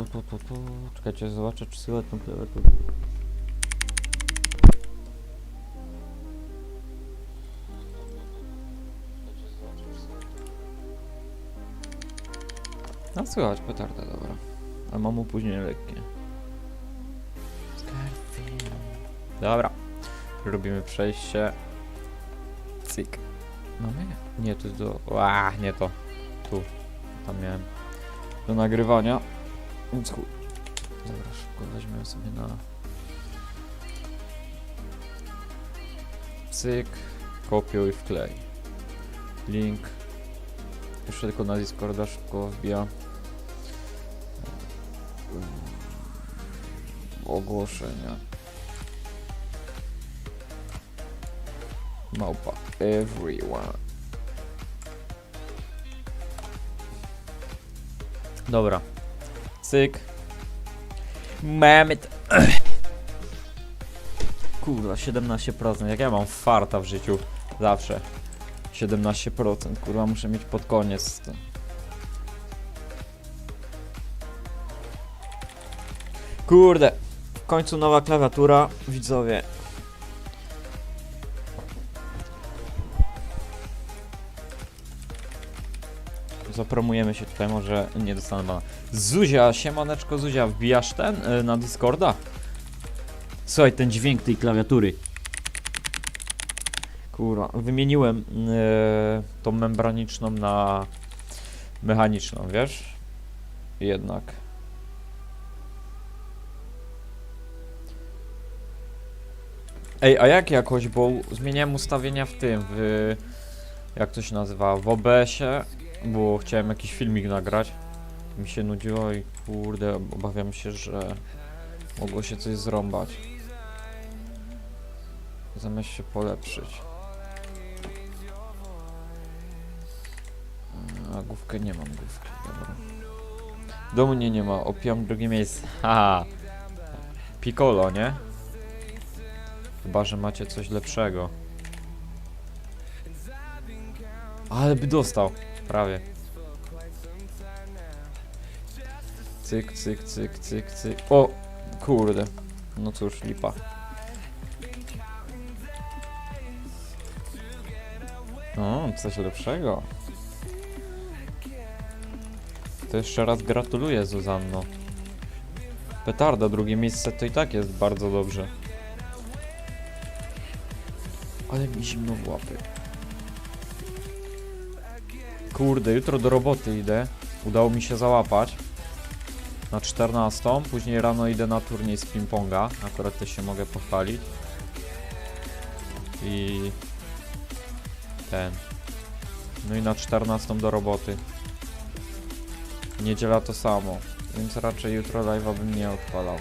Tu, tu, tu, tu. Czekajcie, zobaczę, czy słychać tą klawiaturę. No słychać petardę, dobra. A mam opóźnienie lekkie. Dobra. Robimy przejście. Cyk. Mamy? Nie, to do... Ła, nie to. Tu. Tam miałem. Do nagrywania. Więc chuj. Dobra, szybko weźmiemy sobie na... Cyk. Kopiuj, wklej. Link. Jeszcze tylko na Discorda szybko wbija. Ogłoszenia. Małpa. Everyone. Dobra. Cyk. Mamy. Kurwa, 17%. Jak ja mam farta w życiu. Zawsze. 17%. Kurwa, muszę mieć pod koniec. To. Kurde. W końcu nowa klawiatura. Widzowie. Zapromujemy się tutaj, może nie dostanę bana. Zuzia, siemaneczko Zuzia, wbijasz ten y, na Discorda? Słuchaj, ten dźwięk tej klawiatury. Kurwa, wymieniłem y, tą membraniczną na mechaniczną, wiesz? Jednak. Ej, a jak jakoś, bo zmieniałem ustawienia w tym, w... Jak to się nazywa? W OBS-ie, bo chciałem jakiś filmik nagrać. Mi się nudziło i kurde, obawiam się, że mogło się coś zrąbać. Zamiast się polepszyć. A główkę nie mam główki, dobra. Do mnie nie ma, opijam drugie miejsce. Haha. Piccolo, nie? Chyba, że macie coś lepszego. Ale by dostał. Prawie. Cyk, cyk, cyk, cyk, cyk. O! Kurde. No cóż, lipa. O, coś lepszego. To jeszcze raz gratuluję, Zuzanno. Petarda, drugie miejsce to i tak jest bardzo dobrze. Ale mi zimno w łapy. Kurde, jutro do roboty idę. Udało mi się załapać. Na 14. Później rano idę na turniej z ping-ponga. Akurat też się mogę pochwalić. I... Ten. No i na 14 do roboty. Niedziela to samo. Więc raczej jutro live'a bym nie odpalał.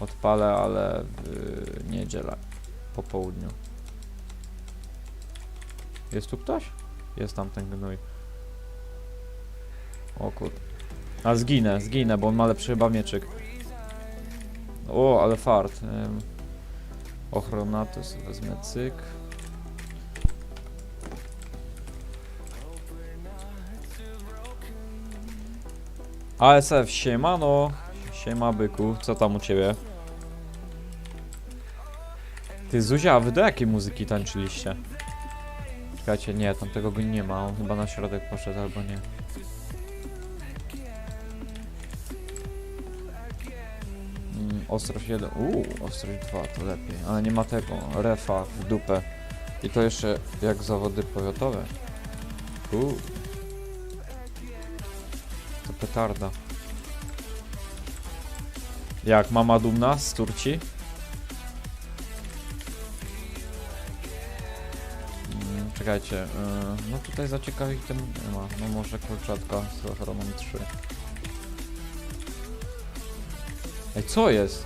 Odpalę, ale w niedzielę. Po południu. Jest tu ktoś? Jest tam ten gnój. O. A zginę, zginę, bo on ma lepszy chyba mieczyk. O, ale fart. Ym. Ochrona, to sobie wezmę cyk. ASF, siemano. Siema byku, co tam u ciebie? Ty Zuzia, a wy do jakiej muzyki tańczyliście? Czekajcie, nie, tam tego go nie ma, on chyba na środek poszedł albo nie. Mm, ostrość 1, uuu, ostrość 2 to lepiej, ale nie ma tego, refa w dupę. I to jeszcze jak zawody powiatowe. Uuu. To petarda. Jak, mama dumna z Turci? Czekajcie, yy, no tutaj za ciekawych ten nie ma. No może kolczatka z ochroną 3. Ej, co jest?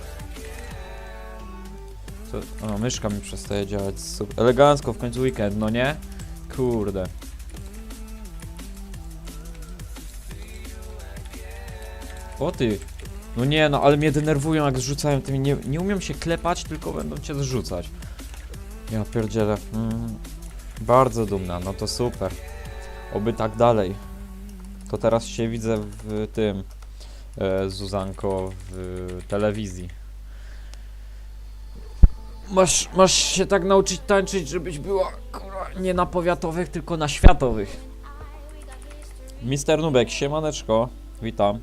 Co? O, myszka mi przestaje działać. Super. Elegancko w końcu weekend, no nie? Kurde. O ty. No nie, no ale mnie denerwują jak zrzucają tymi. Nie, nie umiem się klepać, tylko będą cię zrzucać. Ja pierdzielę. Mm. Bardzo dumna, no to super. Oby tak dalej. To teraz się widzę w tym, e, Zuzanko, w telewizji. Masz, masz się tak nauczyć tańczyć, żebyś była kurwa, nie na powiatowych, tylko na światowych. Mister Nubek, siemaneczko, witam.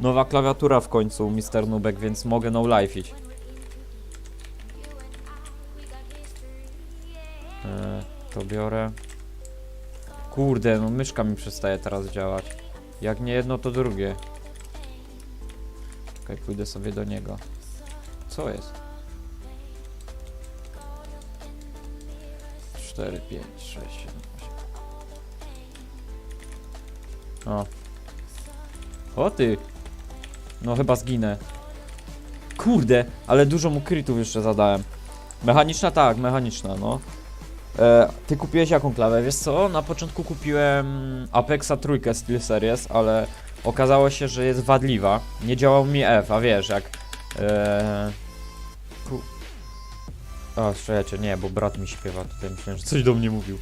Nowa klawiatura w końcu, Mister Nubek, więc mogę no life to biorę. Kurde, no myszka mi przestaje teraz działać. Jak nie jedno, to drugie. Czekaj, pójdę sobie do niego. Co jest? 4, 5, 6, 7, 8. O. O ty! No chyba zginę. Kurde, ale dużo mu krytów jeszcze zadałem. Mechaniczna tak, mechaniczna, no. E, ty kupiłeś jaką klawę? Wiesz co? Na początku kupiłem Apexa trójkę Steel Series, ale okazało się, że jest wadliwa. Nie działał mi F, a wiesz, jak... E. A, czekajcie, nie, bo brat mi śpiewa tutaj, myślałem, że coś do mnie mówił.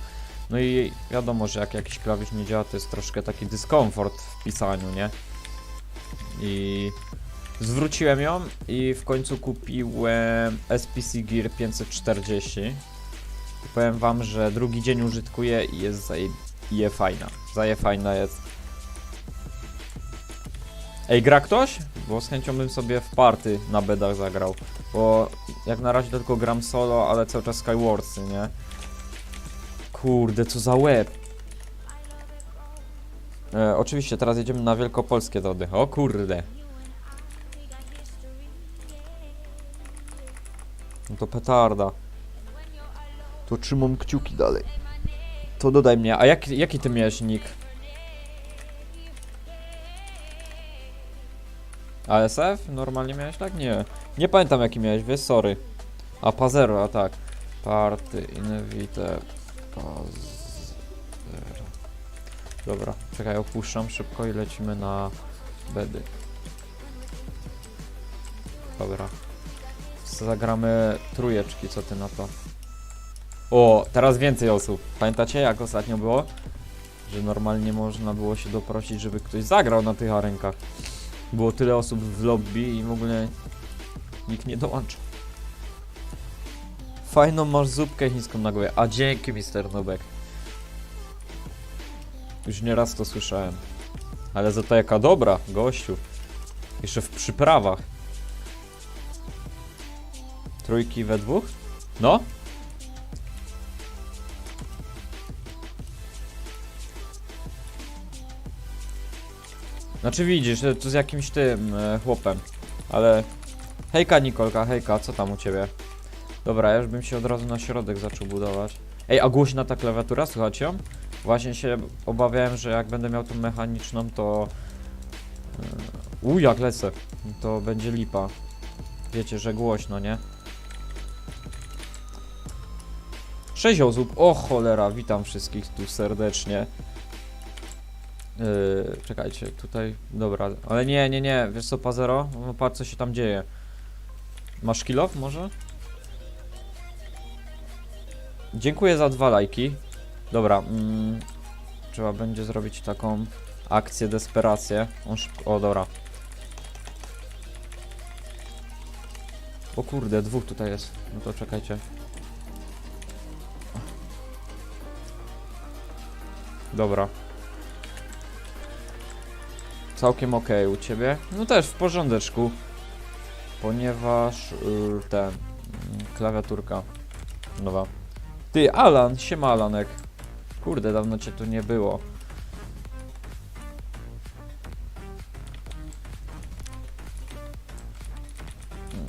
No i wiadomo, że jak jakiś klawisz nie działa, to jest troszkę taki dyskomfort w pisaniu, nie? I zwróciłem ją i w końcu kupiłem SPC Gear 540. Powiem wam, że drugi dzień użytkuję i jest zaje, je fajna. Zaje fajna jest. Ej, gra ktoś? Bo z chęcią bym sobie w party na bedach zagrał. Bo jak na razie tylko gram solo, ale cały czas Skywarsy, nie? Kurde, co za łeb. E, oczywiście, teraz jedziemy na wielkopolskie dody. O kurde. No to petarda. To trzymam kciuki dalej. To dodaj mnie. A jak, jaki ty miałeś nick? ASF? Normalnie miałeś tak? Nie. Nie pamiętam jaki miałeś, wiesz, sorry. A Pazero, a tak. Party, Invite, Pazero. Dobra, czekaj, opuszczam szybko i lecimy na bedy. Dobra. Zagramy trójeczki, co ty na to? O, teraz więcej osób. Pamiętacie jak ostatnio było? Że normalnie można było się doprosić, żeby ktoś zagrał na tych arenkach. Było tyle osób w lobby i w ogóle nikt nie dołączył. Fajną masz zupkę chińską na głowie. A dzięki, Mister Nubek. Już nieraz to słyszałem. Ale za to jaka dobra, gościu. Jeszcze w przyprawach. Trójki we dwóch? No? Znaczy widzisz, że tu z jakimś tym e, chłopem. Ale... Hejka Nikolka, hejka, co tam u ciebie? Dobra, ja już bym się od razu na środek zaczął budować. Ej, a głośna ta klawiatura, słychać ją? Właśnie się obawiałem, że jak będę miał tą mechaniczną, to... Yy, u, jak lecę. To będzie lipa. Wiecie, że głośno, nie? Sześć osób, o cholera, witam wszystkich tu serdecznie. Yy, czekajcie, tutaj, dobra, ale nie, nie, nie, wiesz co, Pazero? No patrz co się tam dzieje. Masz kill off może? Dziękuję za dwa lajki. Dobra, mm, trzeba będzie zrobić taką akcję, desperację. On szybko, o dobra. O kurde, dwóch tutaj jest. No to czekajcie. Dobra. Całkiem ok u ciebie. No też w porządeczku. Ponieważ y, ten mm, klawiaturka nowa. Ty, Alan, siema Alanek. Kurde, dawno cię tu nie było. Mm.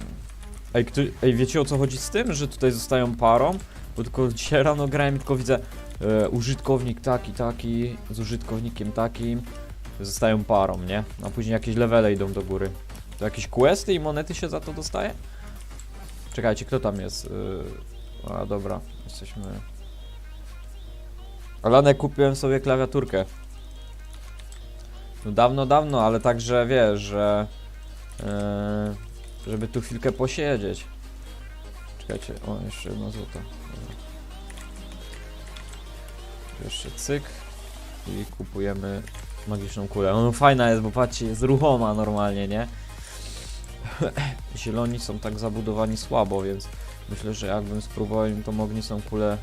Ej, kto, ej, wiecie o co chodzi z tym, że tutaj zostają parą? Bo tylko dzisiaj rano grałem i tylko widzę e, użytkownik taki, taki, z użytkownikiem takim. Zostają parą, nie? A później jakieś levele idą do góry. To jakieś questy i monety się za to dostaje? Czekajcie, kto tam jest? Yy... A, dobra, jesteśmy... Alanek, kupiłem sobie klawiaturkę. No dawno, dawno, ale także wiesz, że... Yy... Żeby tu chwilkę posiedzieć. Czekajcie, o, jeszcze jedno złoto. Jeszcze cyk. I kupujemy magiczną kulę. No fajna jest, bo patrzcie, jest ruchoma normalnie, nie? Zieloni są tak zabudowani słabo, więc myślę, że jakbym spróbował im tą ognisną kulę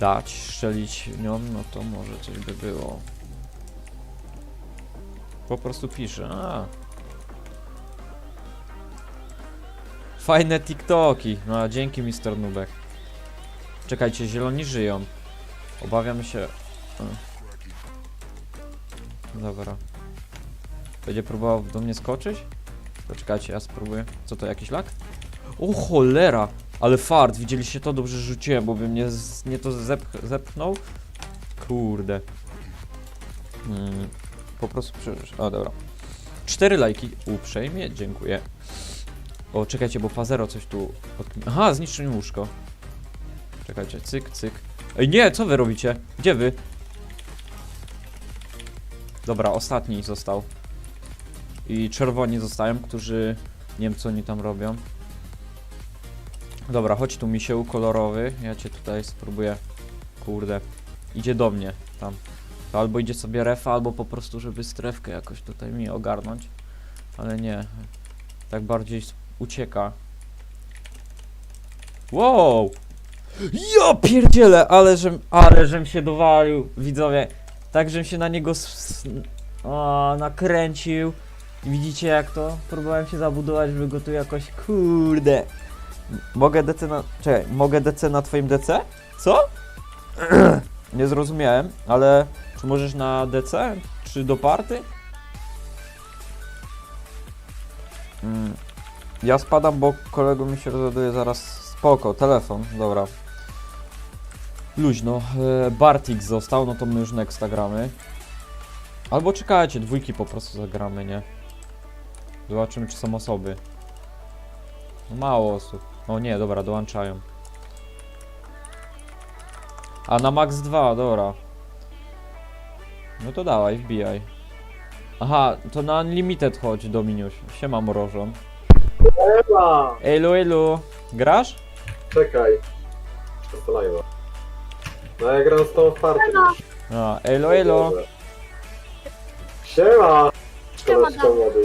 dać, strzelić nią, no to może coś by było. Po prostu piszę. A. Fajne TikToki. No, dzięki Mr. Nubek. Czekajcie, zieloni żyją. Obawiam się. Dobra. Będzie próbował do mnie skoczyć? Poczekajcie, ja spróbuję. Co to, jakiś lak? O cholera! Ale fart, widzieliście to? Dobrze rzuciłem, bo by mnie z, nie to zep, zepchnął. Kurde. Mm, po prostu przeżyć. O, dobra. Cztery lajki. Uprzejmie, dziękuję. O, czekajcie, bo Fazero coś tu... Aha, zniszczył mi łóżko. Czekajcie, cyk, cyk. Ej, nie, co wy robicie? Gdzie wy? Dobra, ostatni został. I czerwoni zostają, którzy... Nie wiem, co oni tam robią. Dobra, chodź tu, misiu kolorowy. Ja cię tutaj spróbuję... Kurde. Idzie do mnie, tam. To albo idzie sobie refa, albo po prostu, żeby strefkę jakoś tutaj mi ogarnąć. Ale nie. Tak bardziej ucieka. Wow! Ja pierdzielę, ale żem, ale żem się dowalił, widzowie. Tak, żem się na niego o, nakręcił. Widzicie jak to? Próbowałem się zabudować, żeby go tu jakoś, kurde. Mogę DC na, czekaj, mogę DC na twoim DC? Co? Nie zrozumiałem, ale czy możesz na DC? Czy do party? Mm. Ja spadam, bo kolego mi się rozładuje zaraz spoko, telefon, dobra. Luźno, e, Bartik został, no to my już nexta gramy. Albo czekajcie, dwójki po prostu zagramy, nie? Zobaczymy, czy są osoby. No mało osób. O nie, dobra, dołączają. A na max 2, dobra. No to dawaj, wbijaj. Aha, to na Unlimited chodź, Dominiuś. Siema, mrożon. Ela! Elu, elu. Grasz? Czekaj. To live'a. No ja gram z tą już. A, elo, elo. Siema! Siema, Koleżko młody.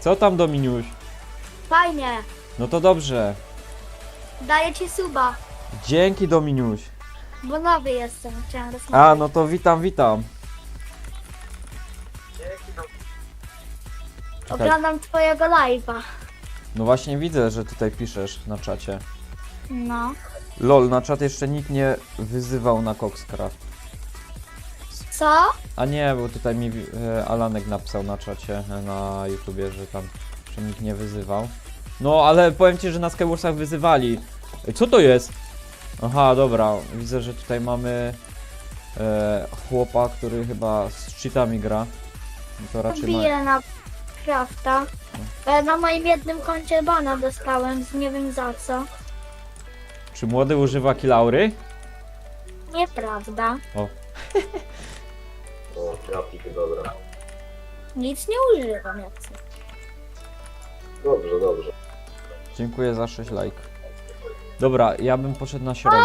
Co tam, Dominiuś? Fajnie, No to dobrze. daję ci suba, Dzięki, Dominiuś. bo nowy jestem, chciałem A, rozmawiać. no to witam, witam. Czekaj. Oglądam twojego live'a. No właśnie widzę, że tutaj piszesz na czacie. No. Lol, na czat jeszcze nikt nie wyzywał na Coxcraft. Co? A nie, bo tutaj mi e, Alanek napisał na czacie e, na YouTubie, że tam że nikt nie wyzywał. No, ale powiem ci, że na Skywarsach wyzywali. Ej, co to jest? Aha, dobra, widzę, że tutaj mamy e, chłopa, który chyba z cheatami gra. No To raczej ma... Biję na Crafta. E, Na moim jednym koncie bana dostałem, z nie wiem za co. Czy młody używa kilaury? Nieprawda. O, grafik, dobra. Nic nie używam, jak co. Dobrze, dobrze. Dziękuję za 6 like. Dobra, ja bym poszedł na środek.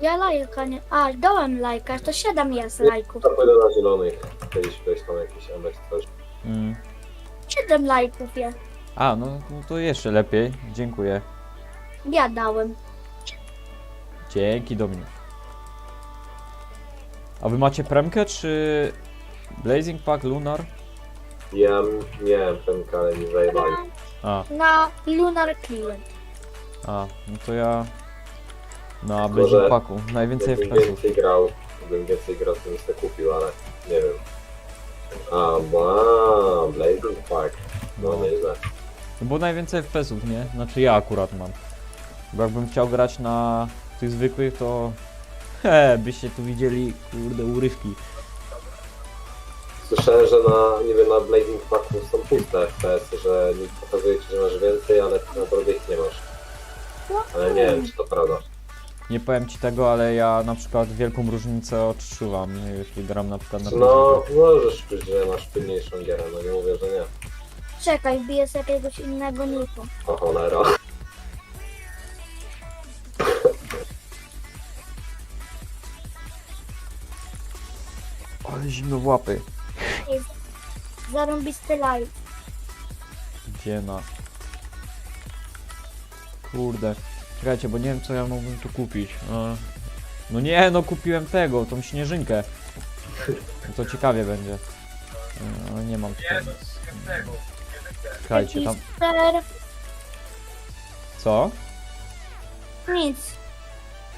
Ja lajka nie... A, dołem lajka, to 7 jest lajków. To pójdę na zielonych. Kiedyś weź tam jakiś MX coś. Mm. 7 lajków je. A, no, no to jeszcze lepiej. Dziękuję. Ja dałem. Dzięki Dominiusz. A wy macie premkę czy Blazing Pack Lunar? Ja miałem pęka, ale mi zajebali. A, Na Lunar Client. a, no to ja na Blazing że Packu. Najwięcej Jakbym FPS-ów. więcej grał, gdybym więcej grał, to bym sobie kupił, ale nie wiem. A, ba, Blazing Park. No No. nieźle. No bo najwięcej FPS-ów, nie? Znaczy ja akurat mam. Bo jakbym chciał grać na tych zwykłych, to he, byście tu widzieli, kurde, urywki. Słyszałem, że na, nie wiem, na Blazing Parku są puste FPS, że nie pokazuje ci, że masz więcej, ale tak naprawdę ich nie masz. Ale nie wiem, czy to prawda. Nie powiem ci tego, ale ja na przykład wielką różnicę odczuwam, jeśli gram na przykład na No, możesz czuć, że masz pilniejszą gierę, no nie mówię, że nie. Czekaj, wbiję z jakiegoś innego niku. O cholera. Ale zimno w łapy. Zarąbisty live. Gdzie na? Kurde. Czekajcie, bo nie wiem co ja mógłbym tu kupić. No, no nie, no kupiłem tego, tą śnieżynkę. No to ciekawie będzie. No, Ale nie mam tutaj nic. Czekajcie, tam... Mister... Co? Nic.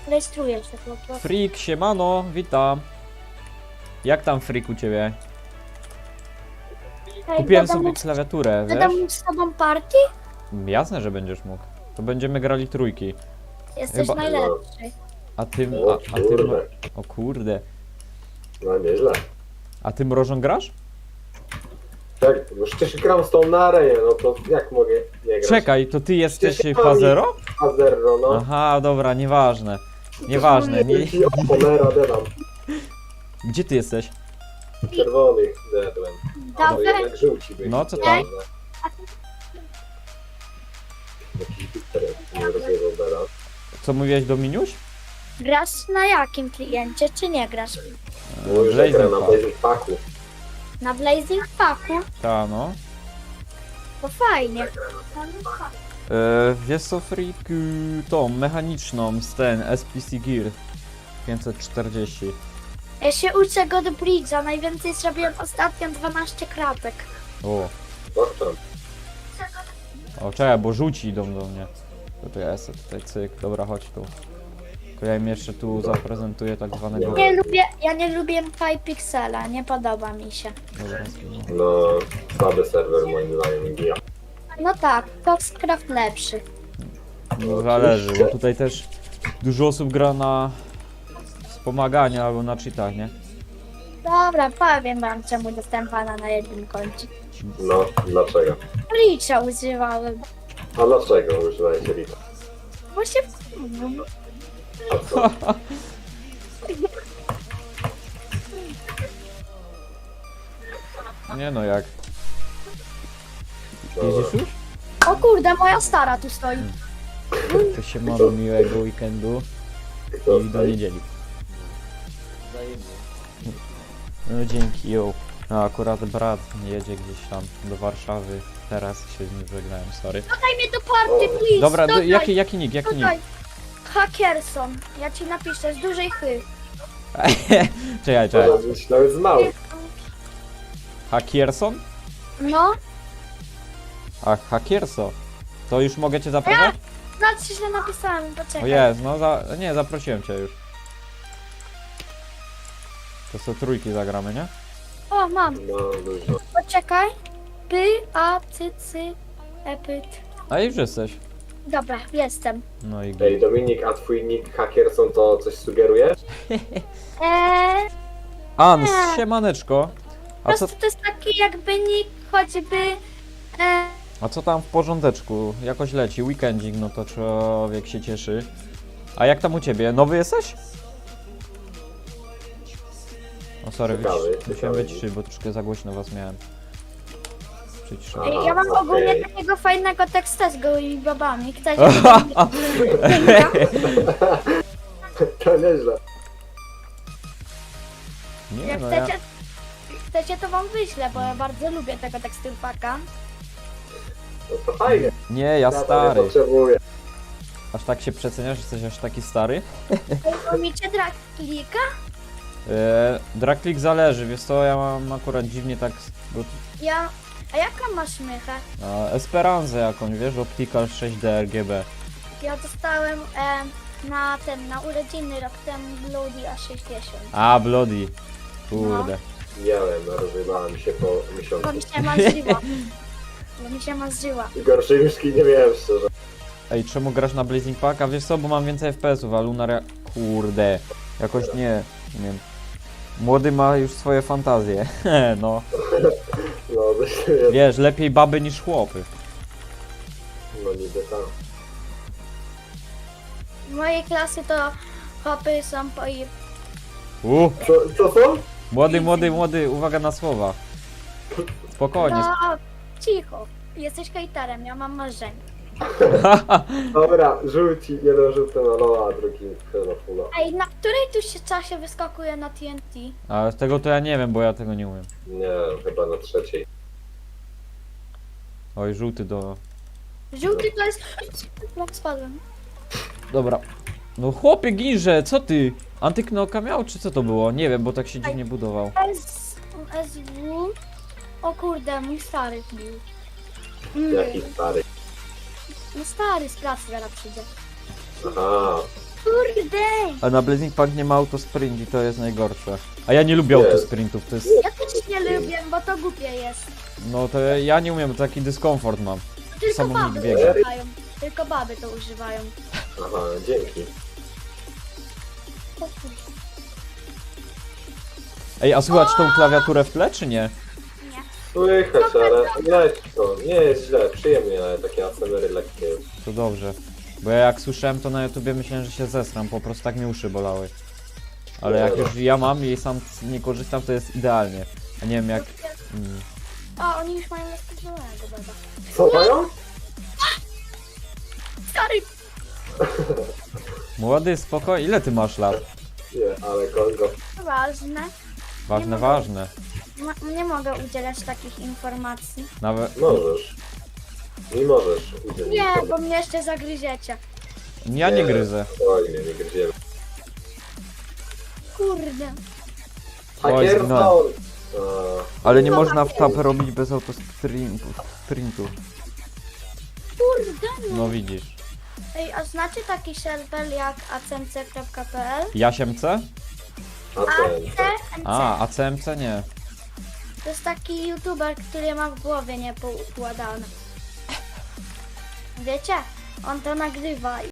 Rejestruję się po prostu. Freak, siemano, witam. Jak tam freak u ciebie? Hej, Kupiłem sobie klawiaturę, wiesz? Gadam z tobą partii? Jasne, że będziesz mógł. To będziemy grali trójki. Jesteś Chyba- najlepszy. A ty... O A, a ty... kurde. O kurde. No nieźle. A ty mrożą grasz? Tak, już przecież gram z tą na arenie, no to jak mogę nie grać? Czekaj, to ty jesteś Przecież ja Pazero? A zero, no. Aha, dobra, nieważne. Nieważne. Nie... I dedam. Gdzie ty jesteś? Czerwonych. A no Dawaj. jednak żółci byli. No, co tam? Jakiś nie rozjebał. Co mówiłeś do Miniuś? Grasz na jakim kliencie, czy nie grasz? Mówił, że gra Blazing na. Blazing Packu. Na Blazing Packu? Ta, no. To fajnie. E, wiesz co, Freak? y, Tą mechaniczną z ten SPC Gear 540. Ja się uczę go do Bridge'a. Najwięcej zrobiłem ostatnio 12 kratek. O, Doktor. o czekaj, bo żółci idą do mnie. To to ja sobie tutaj cyk, dobra, chodź tu. Tylko ja im jeszcze tu zaprezentuję tak zwanego... Nie. Nie lubię, ja nie lubię Pixela, nie podoba mi się. Dobra. No, słaby serwer moim zdaniem. Ja. No tak, Foxcraft lepszy. No zależy, bo tutaj też dużo osób gra na wspomagania albo na cheatach, nie? Dobra, powiem wam czemu dostałem pana na jednym koncie. No, dlaczego? Bridge'a używałem. A dlaczego używałeś Rita? Bo się... A co? Nie no, jak? Jedziesz już? O kurde, moja stara tu stoi. To się ma do miłego weekendu i do niedzieli. No dzięki, yo. No akurat brat jedzie gdzieś tam do Warszawy. Teraz się z nim żegnałem, sorry. Dodaj mnie do party, please. Dobra, do, dodaj, jaki, jaki nick, jaki nick? dodaj. Hackerson. Ja ci napiszę z dużej chy. czekaj, czekaj. To nawet z małych. Hakierson? No, A, Hakierso. To już mogę cię zapraszać? znaczy źle napisałem, O poczekaj. jest, no za, nie, zaprosiłem cię już. To są trójki zagramy, nie? O, mam. No, dużo. Poczekaj. Py, a, cy, cy, epyt. A już jesteś. Dobra, jestem. No i Ej, Dominik, a twój nick Hackerson to coś sugeruje? Eee, Ans, siemaneczko. po A co, prostu to jest taki jakby nick, choćby... E, a co tam w porządeczku? Jakoś leci, weekendzik, no to człowiek się cieszy. A jak tam u ciebie? Nowy jesteś? O sorry, Ciekawy, wycisz, musiałem ciekawy. wyciszyć, bo troszkę za głośno was miałem. Przyciszyłem. Aha, ja mam okej. ogólnie takiego fajnego tekstu z gołymi babami. Ktoś To nieźle. Nie Jak no ja... chcecie, chcecie, to wam wyślę, bo ja bardzo lubię tego teksturpaka. No to fajnie. Nie, ja stary. Nie potrzebuję. Aż tak się przeceniasz, że jesteś aż taki stary? Lubicie drag klika? Eee, Draklik zależy, wiesz co, ja mam akurat dziwnie tak... Bo, Ja... A jaką masz mychę? a, Esperanzę jakąś, wiesz, Optical 6D RGB. Ja dostałem e, na ten, na urodziny rok temu Bloody A60. A, Bloody. Kurde. Miałem, no, rozrywałem się po miesiącu. Bo mi się marzyła. Bo mi się marzyła. I gorszej myszki nie miałem szczerze. Ej, czemu grasz na Blazing Packa? Wiesz co, bo mam więcej FPS-ów, a Lunar... ja- Kurde. Jakoś nie, nie wiem. Młody ma już swoje fantazje. no. No, Wiesz, lepiej baby niż chłopy. no niby tam. W mojej klasy to chłopy są po i... Uh, Co, co są? młody, młody, młody, uwaga na słowa. Spokojnie. To cicho. Jesteś hejterem, ja mam marzenie. Dobra, rzuci jeden rzut na Loa, a drugi na Fula. Ej, na której tu się czasie wyskakuje na TNT? Ale z tego to ja nie wiem, bo ja tego nie umiem. Nie, chyba na trzeciej. Oj, żółty do... Żółty to jest... Jak spadłem. Dobra. No chłopie ginże, co ty? Antyknoka miał, czy co to było? Nie wiem, bo tak się dziwnie budował. S... SW... O kurde, mój stary bił. Mm, Jaki stary. No stary z pracy zaraz przyjdzie. Aha, Kurde! A na Blazing Park nie ma autosprint i to jest najgorsze. A ja nie lubię Nie. autosprintów, to jest... Ja też nie lubię, bo to głupie jest. No to ja- ja nie umiem, bo taki dyskomfort mam. Tylko Samo baby biega. używają. Tylko baby to używają. aha, dzięki. Ej, a słychać tą klawiaturę w tle, czy nie? Słychać, ale lekko. Nie jest źle, przyjemnie, ale takie asemery lekkie. To dobrze. Bo ja jak słyszałem to na YouTubie myślałem, że się zesram, po prostu tak mi uszy bolały. Ale jak już ja mam i sam nie korzystam, to jest idealnie. A nie wiem jak... Mm. A, oni już mają rozpoczętego beba. Co mają? Stary! Młody, spoko, ile ty masz lat? Nie, ale Kongo. Ważne. Ważne, ważne. Ma, nie mogę udzielać takich informacji. Nawet... Możesz. Nie możesz udzielić. Nie, bo mnie jeszcze zagryziecie. Ja nie gryzę. Oj, nie, nie gryziemy. Kurde. Oj. Town. A, Ale nie można w tab robić bez autosprintu. Sprintu. Kurde. No widzisz. Ej, a znacie taki serwer jak acmc.pl? Jasiemce? a ten. ACMC. A, ACMC nie. To jest taki youtuber, który ma w głowie niepoukładane. Wiecie? On to nagrywa